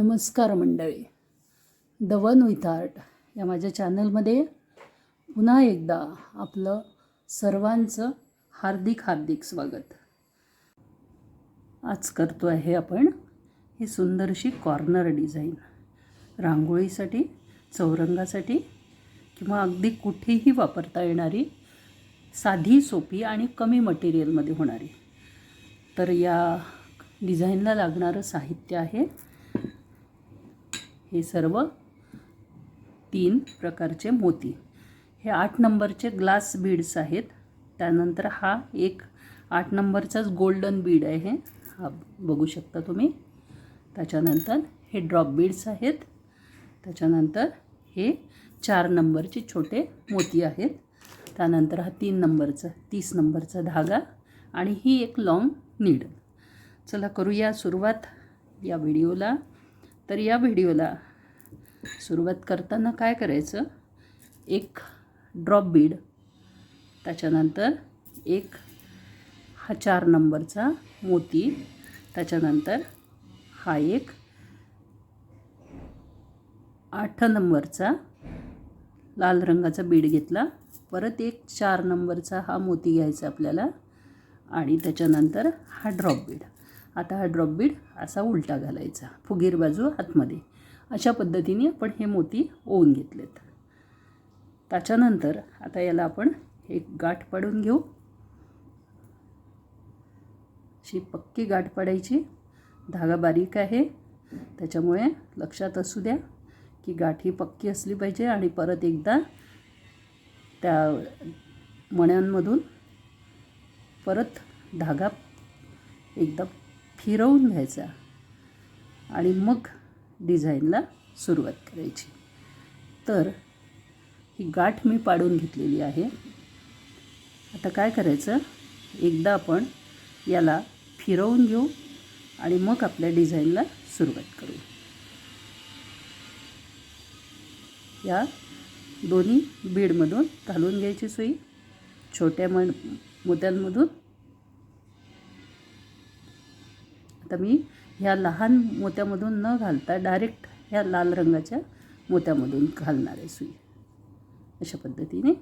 नमस्कार मंडळी. The one with art या माझ्या चॅनलमध्ये पुन्हा एकदा आपलं सर्वांचं हार्दिक हार्दिक स्वागत. आज करतो आहे आपण ही सुंदरशी कॉर्नर डिझाईन रांगोळीसाठी चौरंगासाठी किंवा अगदी कुठेही वापरता येणारी साधी सोपी आणि कमी मटेरियलमध्ये होणारी. तर या डिझाईनला लागणारं साहित्य आहे हे सर्व तीन प्रकारचे मोती. हे आठ नंबरचे ग्लास बीड्स आहेत. त्यानंतर हा एक आठ नंबरचाच गोल्डन बीड आहे हा. बघू शकता तुम्ही. त्याच्यानंतर हे ड्रॉप बीड्स आहेत. त्याच्यानंतर हे चार नंबरचे छोटे मोती आहेत. त्यानंतर हा तीन नंबरचा तीस नंबरचा धागा आणि ही एक लाँग नीड चला करूया सुरुवात या व्हिडिओला तर या व्हिडिओला सुरुवात करताना काय करायचं? एक ड्रॉप बीड त्याच्यानंतर एक हा चार नंबरचा मोती त्याच्यानंतर हा एक आठ नंबरचा लाल रंगाचा बीड घेतला. परत एक चार नंबरचा हा मोती घ्यायचा आपल्याला आणि त्याच्यानंतर हा ड्रॉप बीड आता हा ड्रॉप बीड असा उलटा घालायचा. फुगीर बाजू आतमध्ये. अशा पद्धतीने आपण हे मोती ओवून घेतलेत. त्याच्यानंतर आता याला आपण एक गाठ पाडून घेऊ. अशी पक्की गाठ पाडायची. धागा बारीक आहे. त्याच्यामुळे लक्षात असू द्या की गाठ ही पक्की असली पाहिजे आणि परत एकदा त्या मण्यांमधून परत धागा एकदम फिरवून घ्यायचा आणि मग डिझाईनला सुरुवात करायची. तर ही गाठ मी पाडून घेतलेली आहे. आता काय करायचं? एकदा आपण याला फिरवून घेऊ आणि मग आपल्या डिझाईनला सुरुवात करू. या दोन्ही बीडमधून घालून घ्यायची सुई छोट्या म मोत्यांमधून तर मी ह्या लहान मोत्यामधून न घालता डायरेक्ट ह्या लाल रंगाच्या मोत्यामधून घालणार आहे सुई. अशा पद्धतीने.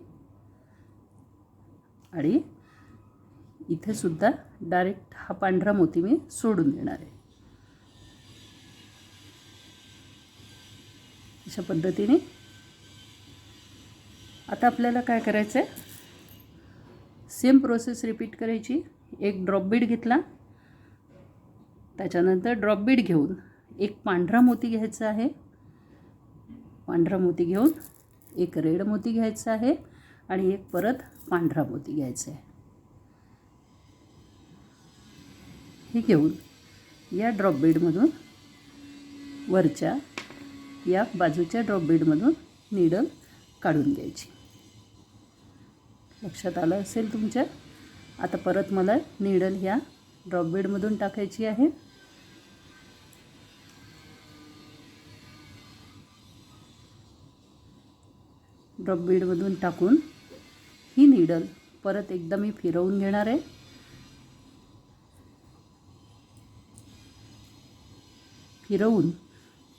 आणि इथे सुद्धा डायरेक्ट हा पांढरा मोती मी सोडून देणार आहे. अशा पद्धतीने. आता आपल्याला काय करायचं आहे सेम प्रोसेस रिपीट करायची. एक ड्रॉप बीड घेतला. त्याच्यानंतर ड्रॉप बीड घेऊन एक पांढरा मोती घ्यायचा आहे. पांढरा मोती घेऊन एक रेड मोती घ्यायचा आहे आणि एक परत पांढरा मोती घ्यायचा आहे. हे घेऊन या ड्रॉप बीडमधून वरच्या या बाजूच्या ड्रॉप बीडमधून निडल काढून घ्यायची. लक्षात आलं असेल तुमच्या? आता परत मला निडल ह्या ड्रॉप बीडमधून टाकायची आहे. ड्रॉप बीडमधून टाकून ही निडल परत एकदा मी फिरवून घेणार आहे. फिरवून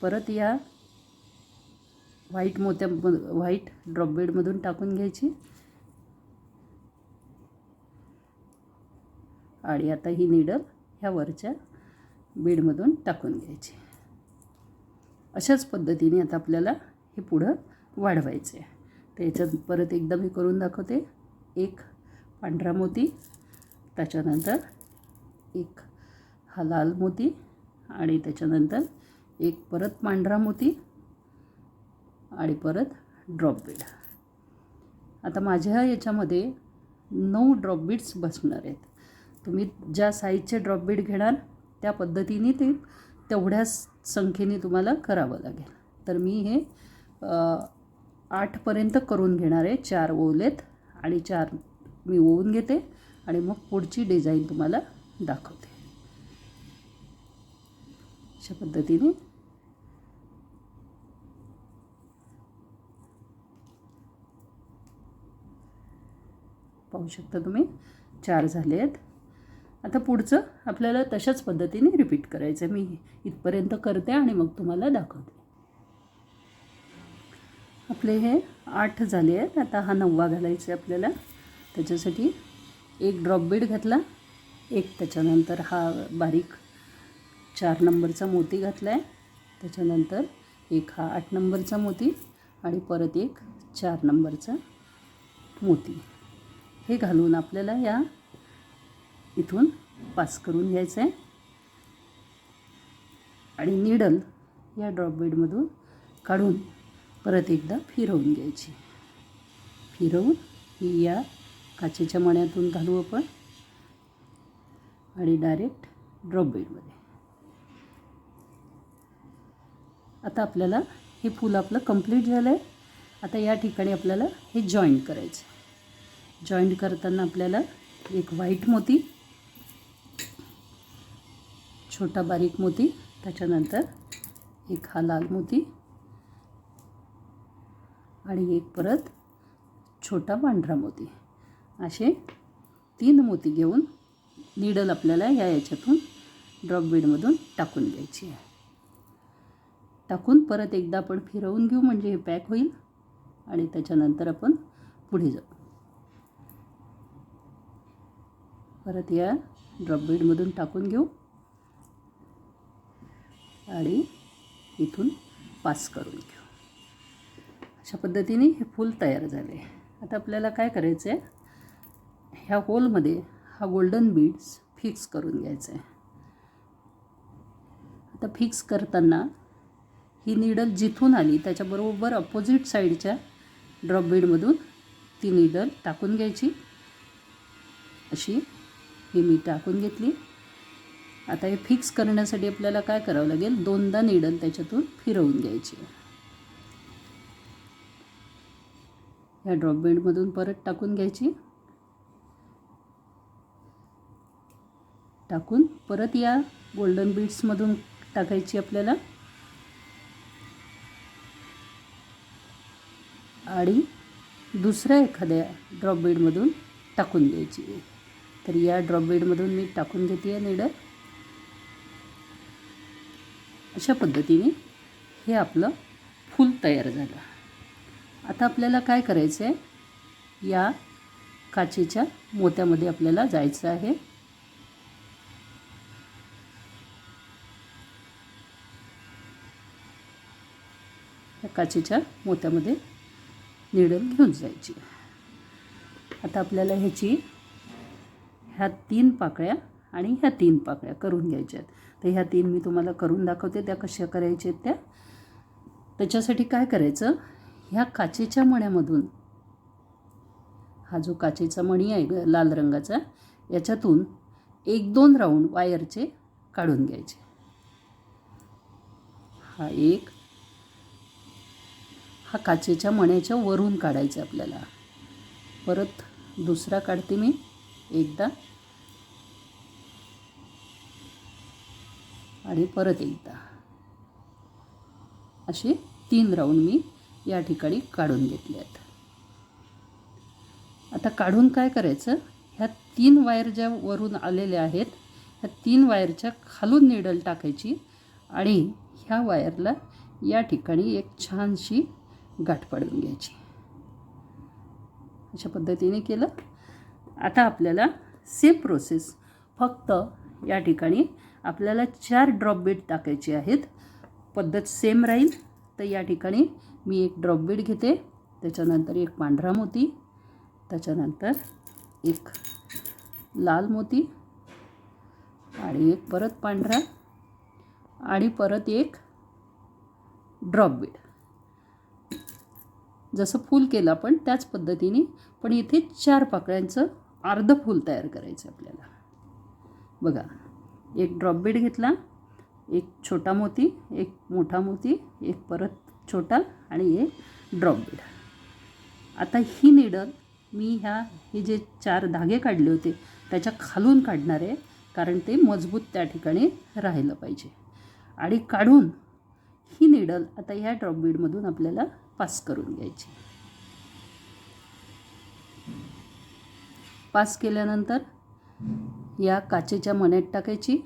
परत या व्हाईट मोत्या व्हाईट ड्रॉप बेडमधून टाकून घ्यायची. आणि आता ही निडल ह्या वरच्या बेडमधून टाकून घ्यायची. अशाच पद्धतीने आता आपल्याला हे पुढं वाढवायचं आहे त्याच्यात परत एकदा मी करून दाखवते. एक पांढरा मोती त्याच्यानंतर एक हा लाल मोती आणि त्याच्यानंतर एक परत पांढरा मोती आणि परत ड्रॉप बीड आता माझ्या याच्यामध्ये नऊ ड्रॉप बीड्स बसणार आहेत. तुम्ही ज्या साईजचे ड्रॉप बीड घेणार त्या पद्धतीने ते तेवढ्याच संख्येने तुम्हाला करावं लागेल. तर मी हे आठपर्यंत करून घेणार आहे चार ओवलेत आणि चार मी ओवून घेते आणि मग पुढची डिझाईन तुम्हाला दाखवते. अशा पद्धतीने. पाहू शकता तुम्ही चार झाले आहेत. आता पुढचं आपल्याला तशाच पद्धतीने रिपीट करायचं आहे मी इथपर्यंत करते आणि मग तुम्हाला दाखवते. आपले हे आठ झाले आहेत. आता हा नववा घालायचा आहे आपल्याला. त्याच्यासाठी एक ड्रॉप बीड घातला. एक त्याच्यानंतर हा बारीक चार नंबरचा मोती घातला आहे त्याच्यानंतर एक हा आठ नंबरचा मोती आणि परत एक चार नंबरचा मोती. हे घालून आपल्याला या इथून पास करून घ्यायचं आहे आणि निडल या ड्रॉप बीडमधून काढून परत एकदा फिरवून घ्यायची. फिरवून ही या काचेच्या मण्यातून घालू आपण आणि डायरेक्ट ड्रॉप बेडमध्ये आता आपल्याला हे फूल आपलं कंप्लीट झालं आहे आता या ठिकाणी आपल्याला हे जॉईंट करायचं जॉईंट करताना आपल्याला एक व्हाईट मोती छोटा बारीक मोती त्याच्यानंतर एक हा लाल मोती आणि एक परत छोटा पांढरा मोती. असे तीन मोती घेऊन निडल आपल्याला या याच्यातून ड्रॉप बीडमधून टाकून घ्यायची आहे. टाकून परत एकदा आपण फिरवून घेऊ म्हणजे हे पॅक होईल आणि त्याच्यानंतर आपण पुढे जाऊ. परत या ड्रॉप बीडमधून टाकून घेऊ आणि इथून पास करून घेऊ. अशा पद्धतीने हे फूल तयार झाले. आता आपल्याला काय करायचं आहे ह्या होलमध्ये हा गोल्डन बीड्स फिक्स करून घ्यायचा आहे आता फिक्स करताना ही निडल जिथून आली त्याच्याबरोबर अपोजिट साईडच्या ड्रॉप बीडमधून ती निडल टाकून घ्यायची. अशी ही मी टाकून घेतली. आता हे फिक्स करण्यासाठी आपल्याला काय करावं लागेल? दोनदा निडल त्याच्यातून फिरवून घ्यायची. ह्या ड्रॉपबेडमधून परत टाकून घ्यायची. टाकून परत या गोल्डन बीड्समधून टाकायची आपल्याला. आणि दुसऱ्या एखाद्या ड्रॉपबेडमधून टाकून द्यायची. तर या ड्रॉपबेडमधून मी टाकून घेते आहे निडर अशा पद्धतीने हे आपलं फूल तयार झालं. आता आपल्याला काय करायचं आहे या काचेच्या मोत्यामध्ये आपल्याला जायचं आहे. या काचेच्या मोत्यामध्ये निडल घेऊन जायची. आता आपल्याला ह्याची ह्या तीन पाकळ्या आणि ह्या तीन पाकळ्या करून घ्यायच्या आहेत. तर ह्या तीन मी तुम्हाला करून दाखवते त्या कशा करायच्या आहेत त्या? त्याच्यासाठी काय करायचं? ह्या काचेच्या मण्यामधून. हा जो काचेचा मणी आहे ग लाल रंगाचा याच्यातून एक दोन राऊंड वायरचे काढून घ्यायचे. हा एक. हा काचेच्या मण्याच्या वरून काढायचा आपल्याला. परत दुसरा काढते मी एकदा. आणि परत एकदा. असे तीन राऊंड मी या ठिकाणी काढून घेतले आहेत. आता काढून काय करायचं? ह्या तीन वायर ज्या वरून आलेल्या आहेत ह्या तीन वायरच्या खालून निडल टाकायची आणि ह्या वायरला या ठिकाणी एक छानशी गाठ पाडून घ्यायची. अशा पद्धतीने केलं. आता आपल्याला सेम प्रोसेस फक्त या ठिकाणी आपल्याला चार ड्रॉप बीट टाकायचे आहेत. पद्धत सेम राहील तर या ठिकाणी मी एक ड्रॉपबीड घेते. त्याच्यानंतर एक पांढरा मोती. त्याच्यानंतर एक लाल मोती. आणि एक परत पांढरा. आणि परत एक ड्रॉप बीड जसं फूल केलं आपण त्याच पद्धतीने. पण इथे चार पाकळ्यांचं अर्ध फूल तयार करायचं आपल्याला. बघा एक ड्रॉप बीड घेतला. एक छोटा मोती एक मोठा मोती एक परत छोटा आणि एक ड्रॉप बीड आता ही निडल मी ह्या हे जे चार धागे काढले होते त्याच्या खालून काढणार आहे कारण ते मजबूत त्या ठिकाणी राहिलं पाहिजे. आणि काढून ही निडल आता ह्या ड्रॉप बीडमधून आपल्याला पास करून घ्यायची. पास केल्यानंतर या काचेच्या मण्यात टाकायची.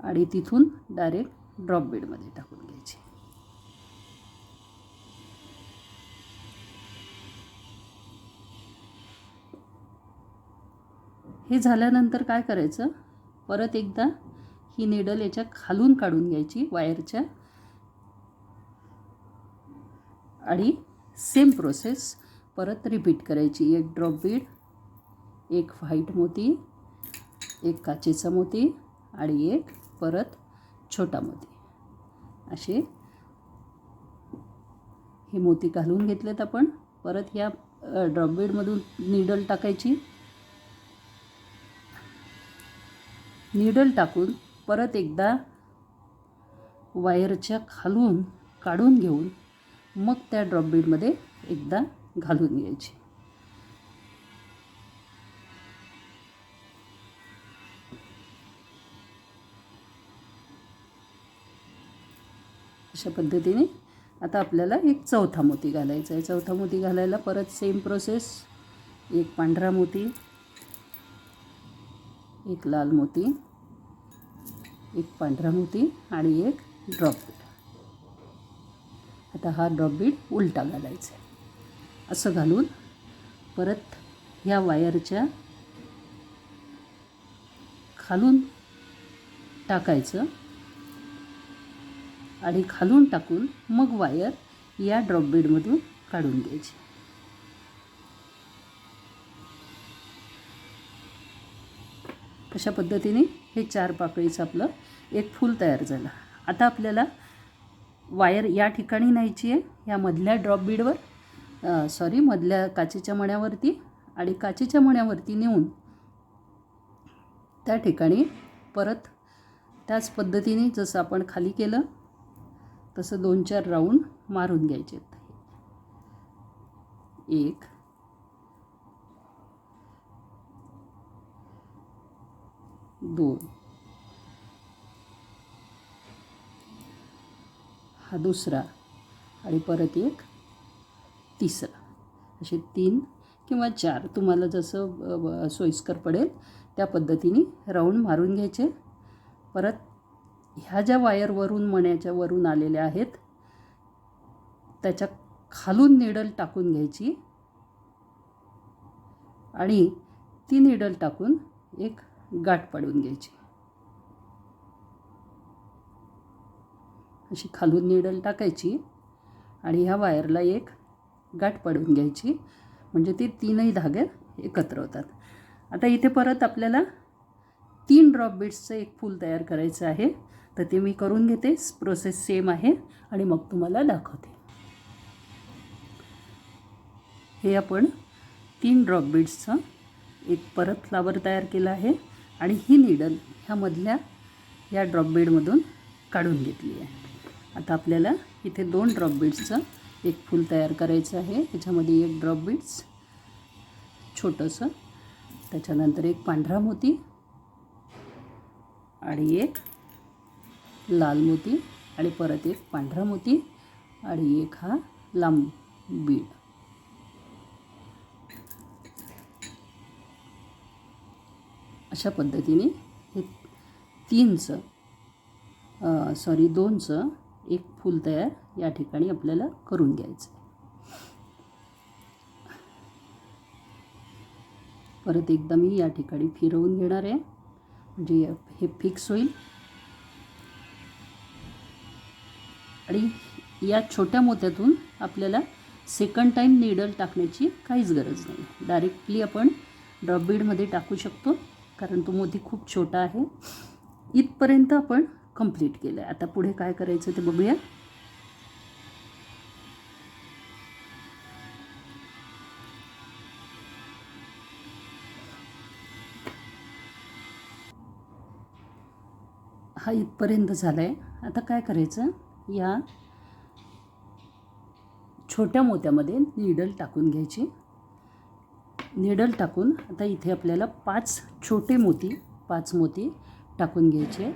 आणि तिथून डायरेक्ट ड्रॉप बेडमध्ये टाकून घ्यायची. हे झाल्यानंतर काय करायचं? परत एकदा ही निडल याच्या खालून काढून घ्यायची वायरच्या आणि सेम प्रोसेस परत रिपीट करायची. एक ड्रॉप बीड एक व्हाईट मोती एक काचेचा मोती आणि एक परत छोटा मोती. असे हे मोती घालून घेतलेत आपण. परत ह्या ड्रॉपबेडमधून निडल टाकायची. निडल टाकून परत एकदा वायरच्या खालून काढून घेऊन मग त्या ड्रॉपबेडमध्ये एकदा घालून घ्यायची. अशा पद्धतीने आता आपल्याला एक चौथा मोती घालायचा आहे. चौथा मोती घालायला परत सेम प्रोसेस एक पांढरा मोती एक लाल मोती एक पांढरा मोती आणि एक ड्रॉप बीड आता हा ड्रॉप बीड उलटा घालायचा आहे. असं घालून परत ह्या वायरच्या खालून टाकायचं. आणि खालून टाकून मग वायर या ड्रॉपबीडमधून काढून घ्यायची. अशा पद्धतीने हे चार पाकळीचं आपलं एक फूल तयार झालं. आता आपल्याला वायर या ठिकाणी न्यायची आहे या मधल्या ड्रॉप बीडवर सॉरी मधल्या काचेच्या मण्यावरती आणि काचेच्या मण्यावरती नेऊन त्या ठिकाणी परत त्याच पद्धतीने जसं आपण खाली केलं तसं दोन चार राऊंड मारून घ्यायचे एक. दोन. हा दुसरा आणि परत एक तिसरा. असे तीन किंवा चार. तुम्हाला जसं सोयीस्कर पडेल त्या पद्धतीने राऊंड मारून घ्यायचे. परत ह्या ज्या वायरवरून मण्याच्या वरून आलेल्या आहेत त्याच्या खालून निडल टाकून घ्यायची. आणि ती निडल टाकून एक गाठ पाडून घ्यायची. अशी खालून निडल टाकायची आणि ह्या वायरला एक गाठ पाडून घ्यायची. म्हणजे ते तीनही धागे एकत्र होतात. आता इथे परत आपल्याला तीन ड्रॉप बीट्सचं एक फूल तयार करायचं आहे. तर ते मी करून घेते. प्रोसेस सेम आहे. आणि मग तुम्हाला दाखवते. हे आपण तीन ड्रॉप बीड्सचं एक परत फ्लावर तयार केलं आहे. आणि ही निडल ह्यामधल्या या ड्रॉप बीडमधून काढून घेतली आहे. आता आपल्याला इथे दोन ड्रॉप बीड्सचं एक फूल तयार करायचं आहे. त्याच्यामध्ये एक ड्रॉप बीड्स छोटंसं. त्याच्यानंतर एक पांढरा मोती. आणि एक लाल मोती आणि परत एक पांढरा मोती आणि एक हा लांब बीड. अशा पद्धतीने हे तीनचं सॉरी दोनचं एक फूल तयार या ठिकाणी आपल्याला करून घ्यायचं परत एकदा मी या ठिकाणी फिरवून घेणार आहे. म्हणजे हे फिक्स होईल. आणि या छोट्या मोत्यातून आपल्याला सेकंड टाईम निडल टाकण्याची काहीच गरज नाही. डायरेक्टली आपण ड्रॉप बीडमध्ये टाकू शकतो कारण तो मोती खूप छोटा आहे. इथपर्यंत आपण कंप्लीट केलं आहे आता पुढे काय करायचं ते बघूया. हा इथपर्यंत झाला आहे आता काय करायचं? या छोट्या मोत्यामध्ये निडल टाकून घ्यायची. निडल टाकून आता इथे आपल्याला पाच छोटे मोती पाच मोती टाकून घ्यायचे आहेत.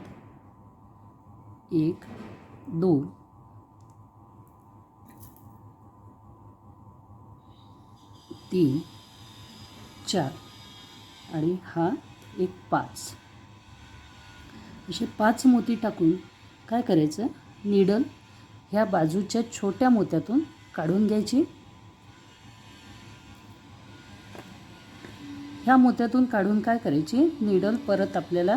एक दोन. तीन चार आणि हा एक पाच. असे पाच मोती टाकून काय करायचं? निडल ह्या बाजूच्या छोट्या मोत्यातून काढून घ्यायची. ह्या मोत्यातून काढून काय करायची? निडल परत आपल्याला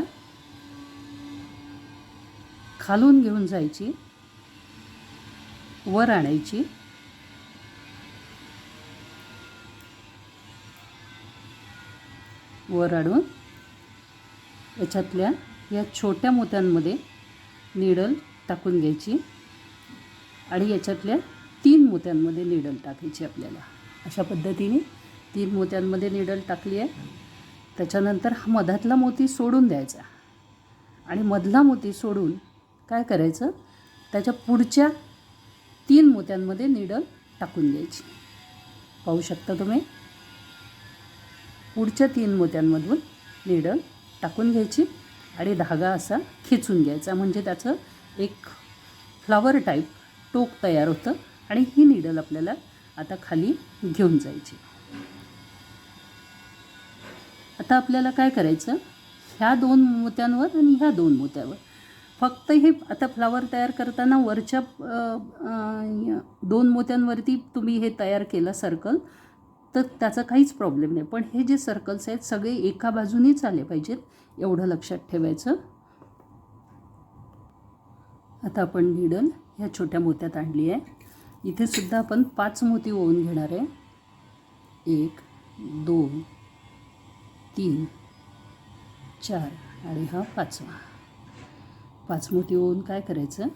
खालून घेऊन जायची. वर आणायची. वर आणून याच्यातल्या या छोट्या मोत्यांमध्ये निडल टाकून घ्यायची आणि याच्यातल्या तीन मोत्यांमध्ये निडल टाकायची आपल्याला. अशा पद्धतीने तीन मोत्यांमध्ये निडल टाकली आहे. त्याच्यानंतर हा मधातला मोती सोडून द्यायचा. आणि मधला मोती सोडून काय करायचं? त्याच्या पुढच्या तीन मोत्यांमध्ये निडल टाकून द्यायची पाहू शकता तुम्ही? पुढच्या तीन मोत्यांमधून निडल टाकून घ्यायची आणि धागा असा खेचून घ्यायचा. म्हणजे त्याचं एक फ्लावर टाईप टोक तयार होतं आणि ही निडल आपल्याला आता खाली घेऊन जायची. आता आपल्याला काय करायचं? ह्या दोन मोत्यांवर आणि ह्या दोन मोत्यावर. फक्त हे आता फ्लावर तयार करताना वरच्या दोन मोत्यांवरती तुम्ही हे तयार केलं सर्कल तर त्याचा काहीच प्रॉब्लेम नाही. पण हे जे सर्कल्स आहेत सगळे एका बाजूनेच आले पाहिजेत एवढं लक्षात ठेवायचं. आता आपण निडल ह्या छोट्या मोत्यात आणली आहे. इथे सुद्धा आपण पाच मोती ओवून घेणार आहे. एक दोन तीन चार आणि हा पाचवा. पाच मोती ओवून काय करायचं?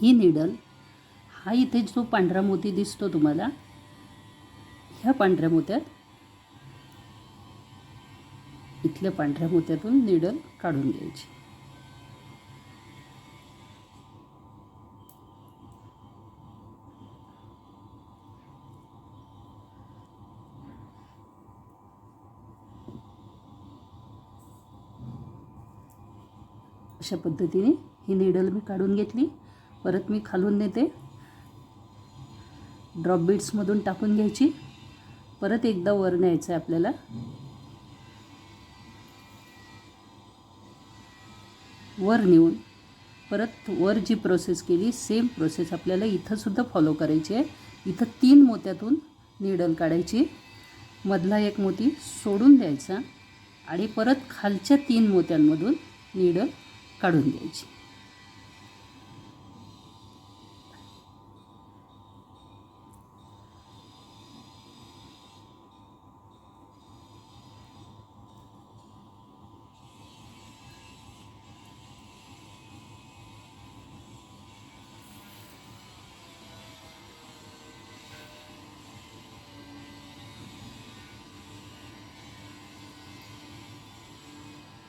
ही निडल हा इथे जो पांढरा मोती दिसतो तुम्हाला ह्या पांढऱ्या मोत्यात इथल्या पांढऱ्या मोत्यातून निडल काढून घ्यायची. अशा पद्धतीने ही निडल मी काढून घेतली. परत मी खालून नेते. ड्रॉप बीड्समधून टाकून घ्यायची. परत एकदा वर न्यायचं आहे आपल्याला. वर नेऊन परत वर जी प्रोसेस केली सेम प्रोसेस आपल्याला इथंसुद्धा फॉलो करायची आहे. इथं तीन मोत्यातून निडल काढायची. मधला एक मोती सोडून द्यायचा आणि परत खालच्या तीन मोत्यांमधून निडल काढून द्यायची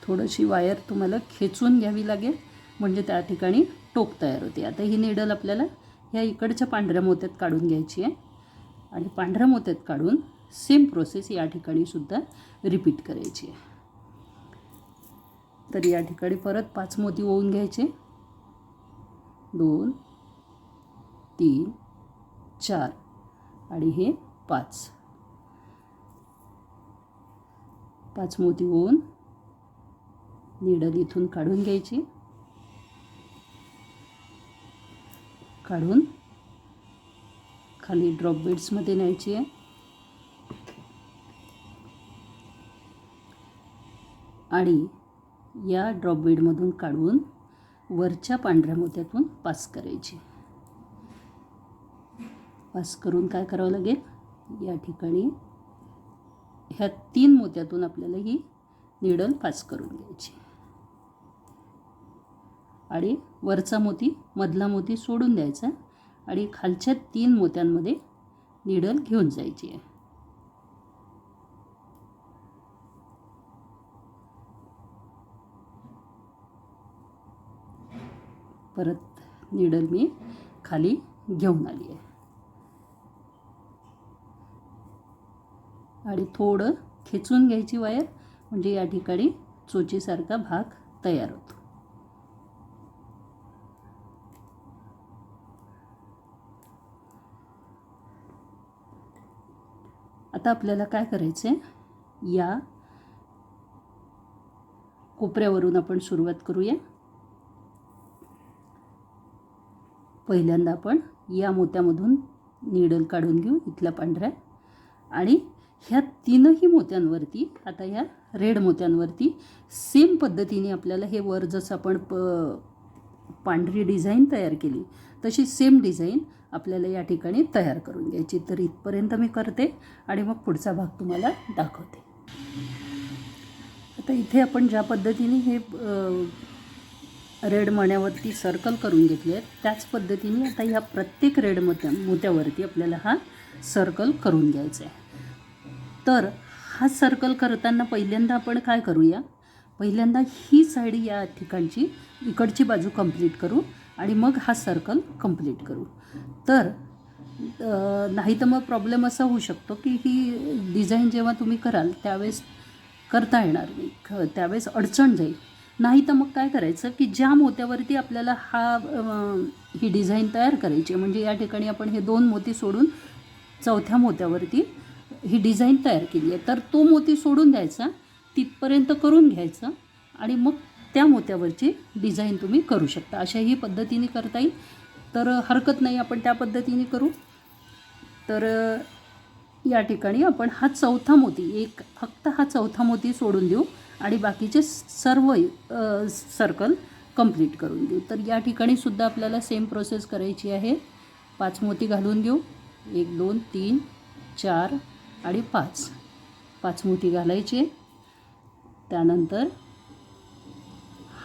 थोडीशी वायर तुम्हाला खेचून घ्यावी लागेल. म्हणजे त्या ठिकाणी टोक तयार होते. आता ही निडल आपल्याला ह्या इकडच्या पांढऱ्या मोत्यात काढून घ्यायची आहे. आणि पांढऱ्या मोत्यात काढून सेम प्रोसेस या ठिकाणी सुद्धा रिपीट करायची आहे. तर या ठिकाणी परत पाच मोती ओवून घ्यायचे. दोन तीन चार आणि हे पाच. पाच मोती ओवून निडल इथून काढून घ्यायची. काढून खाली ड्रॉप बेड्समध्ये न्यायची आहे. आणि या ड्रॉप बेडमधून काढून वरच्या पांढऱ्या मोत्यातून पास करायची. पास करून काय करावं लागेल? या ठिकाणी ह्या तीन मोत्यातून आपल्याला ही निडल पास करून घ्यायची. आणि वरचा मोती मधला मोती सोडून द्यायचा आणि खालच्या तीन मोत्यांमध्ये निडल घेऊन जायची आहे. परत निडल मी खाली घेऊन आली आहे. आणि थोडं खेचून घ्यायची वायर म्हणजे या ठिकाणी चोचीसारखा भाग तयार होतो. आता आपल्याला काय करायचं आहे या कोपऱ्यावरून आपण सुरुवात करूया. पहिल्यांदा आपण या मोत्यामधून निडल काढून घेऊ इथल्या पांढऱ्या आणि ह्या तीनही मोत्यांवरती आता ह्या रेड मोत्यांवरती सेम पद्धतीने आपल्याला हे वर जसं आपण प पांढरी डिझाईन तयार केली तशी सेम डिझाईन आपल्याला या ठिकाणी तयार करून घ्यायची. तर इथपर्यंत मी करते आणि मग पुढचा भाग तुम्हाला दाखवते. आता इथे आपण ज्या पद्धतीने हे रेड मण्यावरती सर्कल करून घेतले आहेत त्याच पद्धतीने आता ह्या प्रत्येक रेड मोत्या मोत्यावरती आपल्याला हा सर्कल करून घ्यायचा आहे. तर हा सर्कल करताना पहिल्यांदा आपण काय करूया? पहिल्यांदा ही साईड या ठिकाणची इकडची बाजू कंप्लीट करू आणि मग हा सर्कल कंप्लीट करू. तर नाही तर मग प्रॉब्लेम असा होऊ शकतो की ही डिझाईन जेव्हा तुम्ही कराल त्यावेळेस करता येणार नाही. ख त्यावेळेस अडचण जाईल. नाही तर मग काय करायचं की ज्या मोत्यावरती आपल्याला हा ही डिझाईन तयार करायची म्हणजे या ठिकाणी आपण हे दोन मोती सोडून चौथ्या मोत्यावरती ही डिझाईन तयार केली आहे तर तो मोती सोडून द्यायचा तिथपर्यंत करून घ्यायचं आणि मग त्या मोत्यावरची डिझाईन तुम्ही करू शकता. अशाही पद्धतीने करता येईल. तर हरकत नाही आपण त्या पद्धतीने करू. तर या ठिकाणी आपण हा चौथा मोती एक फक्त हा चौथा मोती सोडून देऊ आणि बाकीचे सर्व सर्कल कंप्लीट करून देऊ. तर या ठिकाणी सुद्धा आपल्याला सेम प्रोसेस करायची आहे. पाच मोती घालून घेऊ. एक दोन तीन चार आणि पाच. पाच मोती घालायचे. त्यानंतर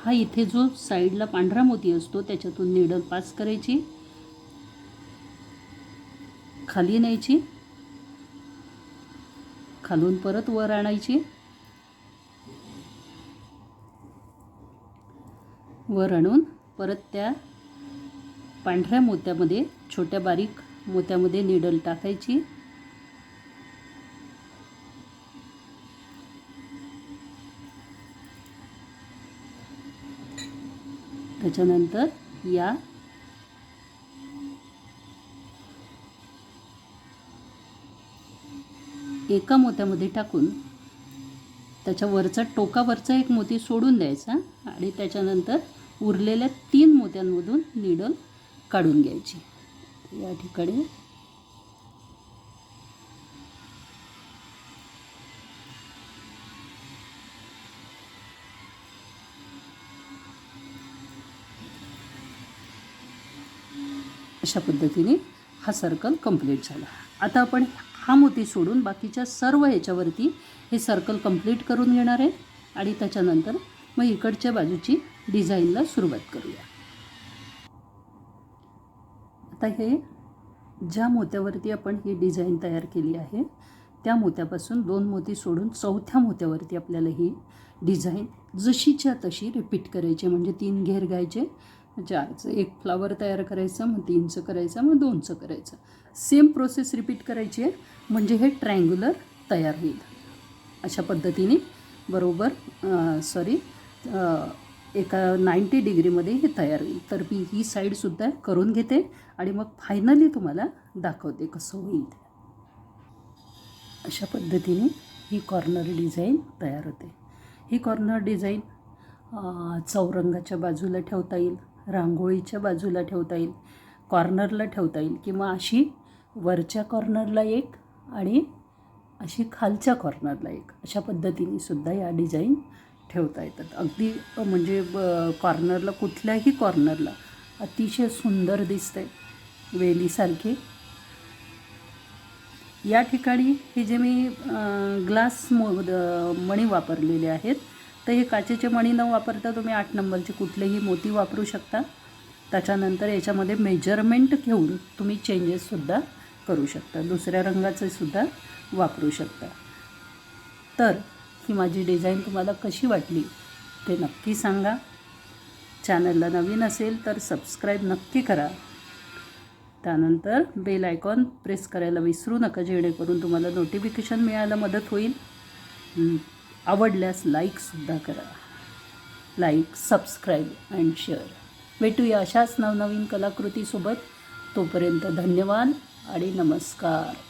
हा इथे जो साईडला पांढरा मोती असतो त्याच्यातून निडल पास करायची. खाली न्यायची. खालून परत वर आणायची. वर आणून परत त्या पांढऱ्या मोत्यामध्ये छोट्या बारीक मोत्यामध्ये निडल टाकायची. त्याच्यानंतर या. एका मोत्यामध्ये टाकून त्याच्या वरचा टोकावरचा एक मोती सोडून द्यायचा आणि त्याच्यानंतर उरलेल्या तीन मोत्यांमधून निडल काढून घ्यायची. या ठिकाणी अशा पद्धतीने हा सर्कल कंप्लीट झाला. आता आपण हा मोती सोडून बाकीच्या सर्व ह्याच्यावरती हे सर्कल कंप्लीट करून घेणार आहे आणि त्याच्यानंतर मग इकडच्या बाजूची डिझाईनला सुरुवात करूया. आता हे ज्या मोत्यावरती आपण ही डिझाईन तयार केली आहे त्या मोत्यापासून दोन मोती सोडून चौथ्या मोत्यावरती आपल्याला ही डिझाईन जशीच्या तशी रिपीट करायची म्हणजे तीन घेर घ्यायचे म्हणजे चारचं एक फ्लावर तयार करायचं मग तीनचं करायचं मग दोनचं करायचं. सेम प्रोसेस रिपीट करायची आहे म्हणजे हे ट्रँग्युलर तयार होईल. अशा पद्धतीने बरोबर सॉरी एका नाईंटी डिग्रीमध्ये हे तयार होईल. तर मी ही साईडसुद्धा करून घेते आणि मग फायनली तुम्हाला दाखवते कसं होईल अशा पद्धतीने ही कॉर्नर डिझाईन तयार होते. ही कॉर्नर डिझाईन चौरंगाच्या बाजूला ठेवता येईल. रांगोळीच्या बाजूला ठेवता येईल कॉर्नरला ठेवता येईल किंवा अशी वरच्या कॉर्नरला एक आणि अशी खालच्या कॉर्नरला एक. अशा पद्धतीने सुद्धा या डिझाईन ठेवता येतात. अगदी म्हणजे ब कॉर्नरला कुठल्याही कॉर्नरला अतिशय सुंदर दिसते वेलीसारखी. या ठिकाणी हे जे मी ग्लास मो मणी वापरलेले आहेत तर हे काचेचे मणी न वापरता तुम्ही आठ नंबरचे कुठलेही मोती वापरू शकता. त्याच्यानंतर याच्यामध्ये मेजरमेंट घेऊन तुम्ही चेंजेससुद्धा करू शकता. दुसऱ्या रंगाचे सुद्धा वापरू शकता. तर ही माझी डिझाईन तुम्हाला कशी वाटली ते नक्की सांगा. चॅनलला नवीन असेल तर सबस्क्राईब नक्की करा. त्यानंतर बेल आयकॉन प्रेस करायला विसरू नका जेणेकरून तुम्हाला नोटिफिकेशन मिळायला मदत होईल. आवडल्यास लाईकसुद्धा करा. लाईक सबस्क्राईब अँड शेअर भेटूया अशाच नवनवीन कलाकृतीसोबत. तोपर्यंत धन्यवाद आणि नमस्कार.